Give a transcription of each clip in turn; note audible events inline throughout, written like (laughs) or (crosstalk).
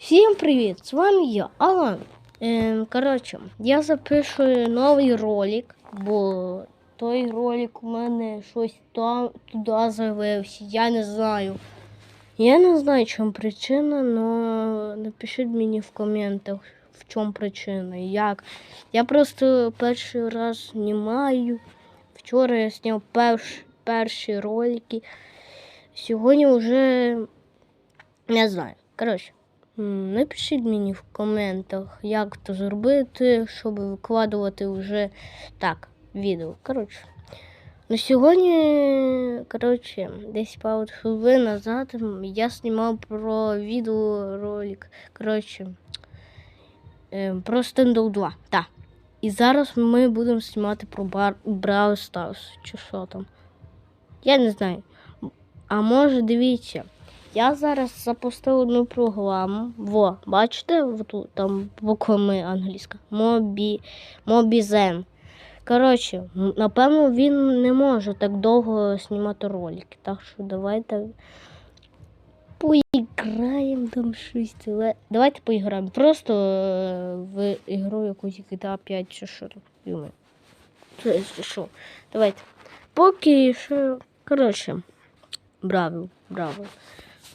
Всім привіт! З вами я, Алан. Ем, коротше, я запишу новий ролик, бо той ролик у мене щось там туди завився. Я не знаю. Я не знаю, чому причина, але напишіть мені в коментах, в чому причина. Як. Я просто перший раз знімаю. Вчора я зняв перш, перші ролики. Сьогодні вже не знаю. Коротше. Напишіть мені в коментах, як це зробити, щоб викладувати вже так, відео. Коротше. На сьогодні, коротше, десь пару назад я знімав про відеоролик. Коротше, е, про Стендал 2. Так. І зараз ми будемо знімати про бар Brawl Stars, чи що там. Я не знаю. А може, дивіться. Я зараз запустив одну програму. Во, бачите, отут там буквами англійська. Мобі, Мобізен. Коротше, напевно, він не може так довго знімати ролики. Так що давайте поіграємо там щось. Давайте поіграємо. Просто е, в ігру якусь GTA 5 чи що там. Це що. Давайте. Поки що. Коротше. Браво, браво.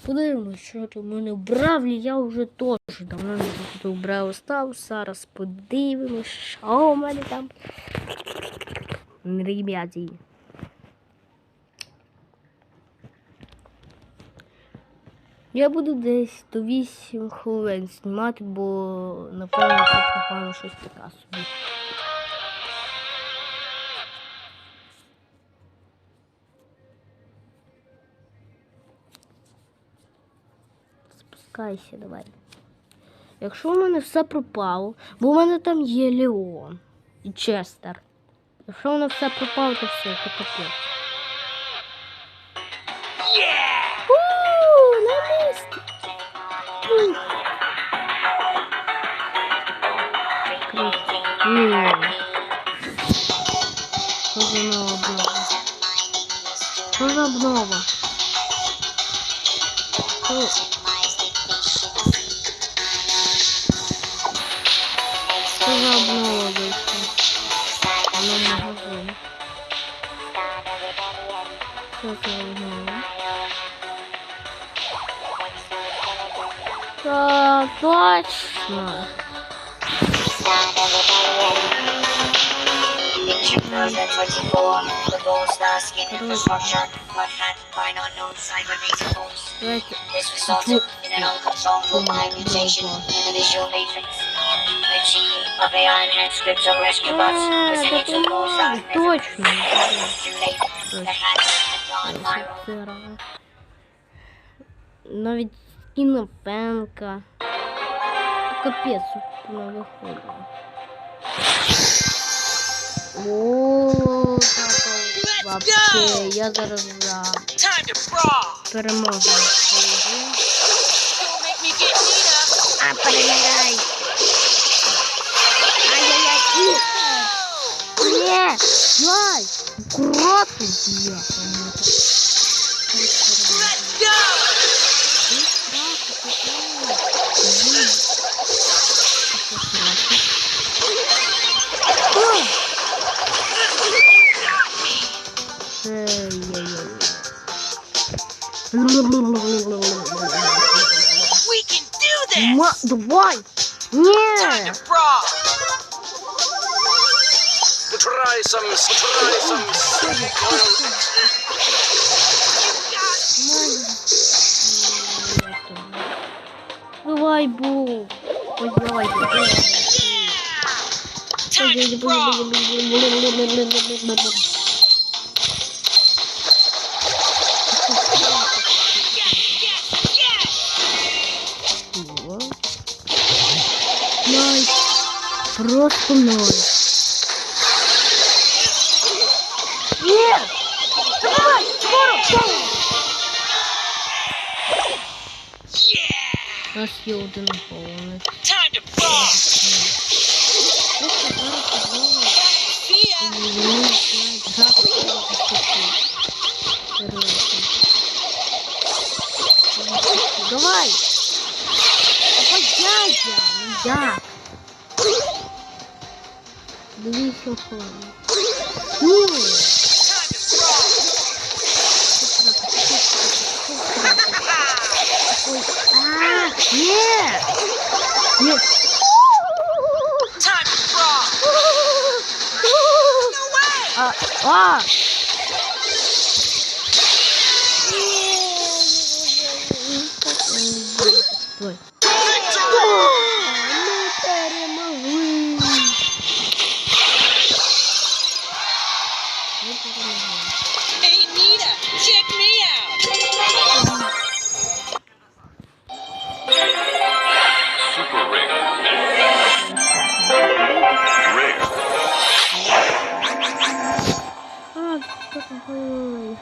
Подивимось, що там у мене в Бравлі. Я вже теж давно не заходив в Браво став. Зараз подивимось, що у мене там. Ребята. Я буду десь до 8 хвилин знімати, бо напевно це пропало щось таке собі. Спускайся, давай. Якщо у мене все пропало, бо у мене там є Леон і Честер. Якщо воно все пропало, то все, то капець. Обнова? Into gold star's точно. Too late. капец на выходе. О, вообще, я зараз за перемогу. А, перемагай. Ай-яй-яй, Нет, яй, аккуратно, бля. Let's go! We can do this! Ма, давай! Time Нет! to brawl! Try some, try some. Давай, Бу! Ой, ой, ой. Просто ноль. Нет! Давай! Скоро! Скоро! У нас є один голос. Давай! Давай, я. Ну як? Блін. Wait, ah, yeah. Yeah. Time to frog. no way. Uh, ah. Hey, Nita, check me out. Ой.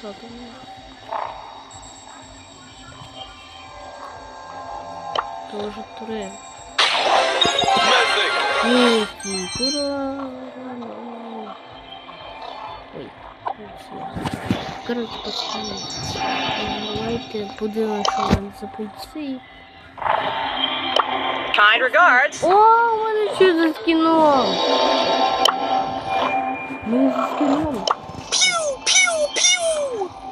Как она? Тоже трэп. Ники, ура! Ой, короче, пацаны, давайте будем еще запустить. Kind regards. О, у мене що за скіном? Ми за скіном.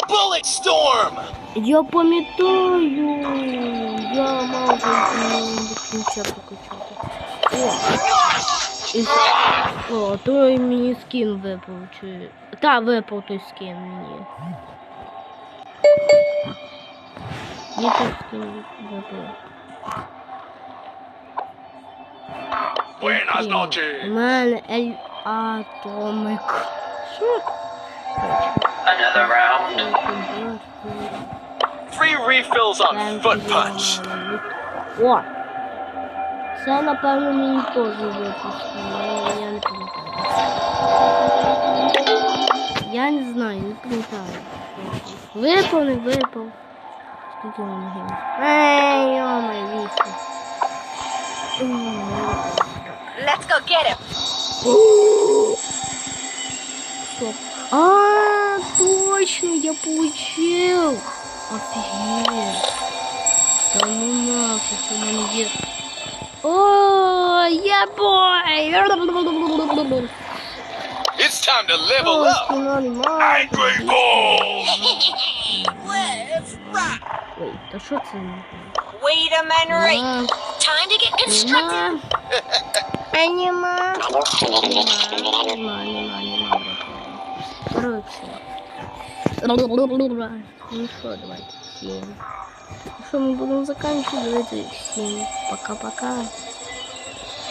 Bullet storm. Я пам'ятаю. Я мав вже до кінця покачати. О! І... О, той мені скін випав. Чи... Та, випав той скін мені. Мені той скін випав. Buenas У noches. мене ель атомик. Що? Another round. Free refills on foot punch. О! Це, напевно, мені теж випустили, але я не пам'ятаю. Я не знаю, не пам'ятаю. Випав, не випав. Скільки в мене гейм? Ей, йома, вісім. Let's go get him. Стоп. А, точно, я получил. Офигеть. Да ну нафиг, у меня есть. О, я бой. It's time to level О, up. кино анимацию. Angry Balls. Let's rock. Ой, да что це? Wait a minute. Нема, Time to get constructive. (laughs) Анима. Нема, нема, нема. Короче. Ну что, давайте всем. Ну что, мы будем заканчивать. Всем пока-пока.